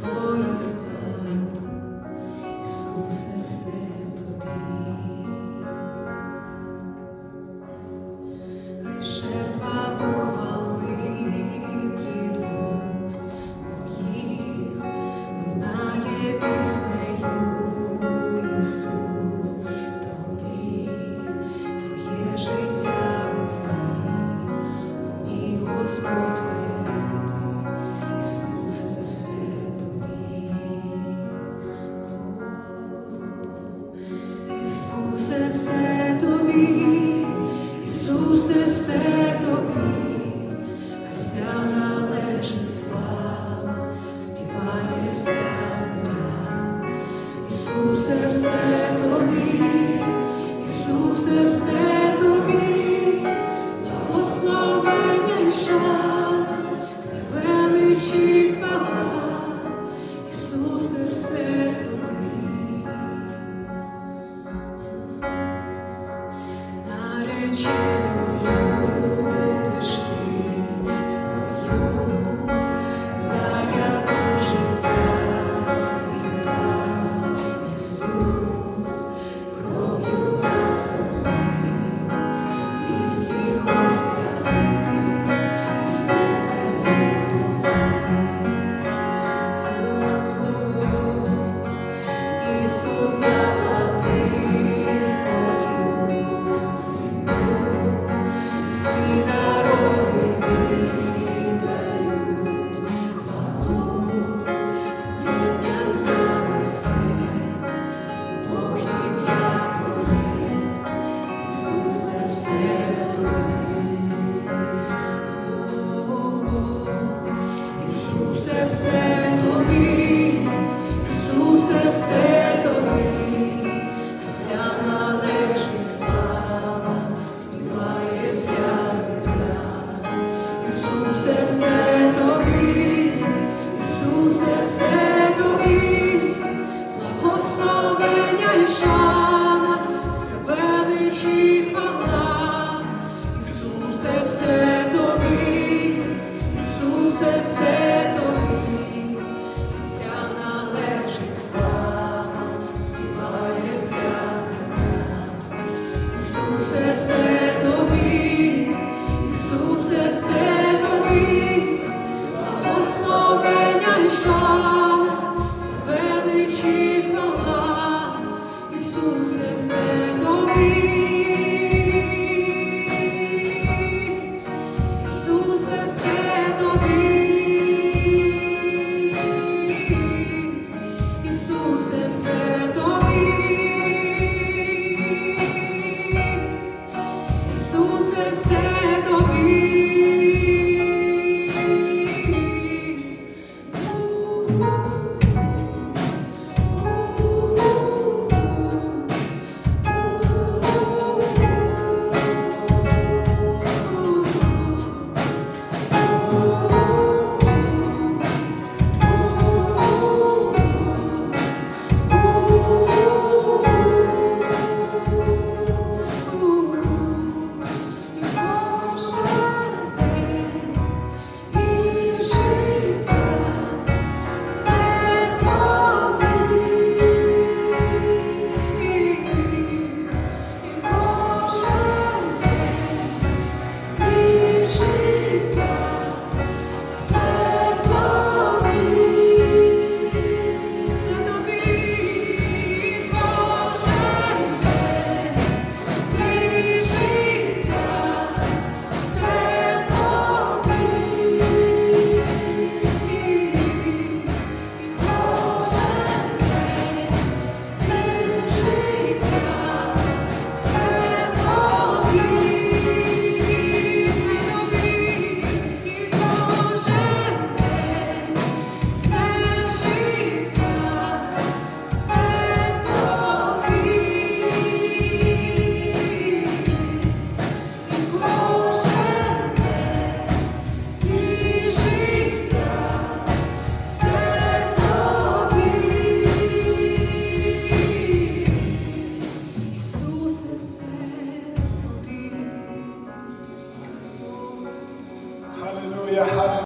Твою складу, Ісусе, все. Господь веде, Ісусе, все тобі. Ісусе, все тобі, Ісусе, все тобі, вся належить слава, співає вся земля. Ісусе, все тобі, Ісусе, все тобі, благословення і все величі хвала, Ісусе, все тобі. Наречену все тобі, Ісусе, все належить слава, співає вся земля. Ісусе, Все все тобі.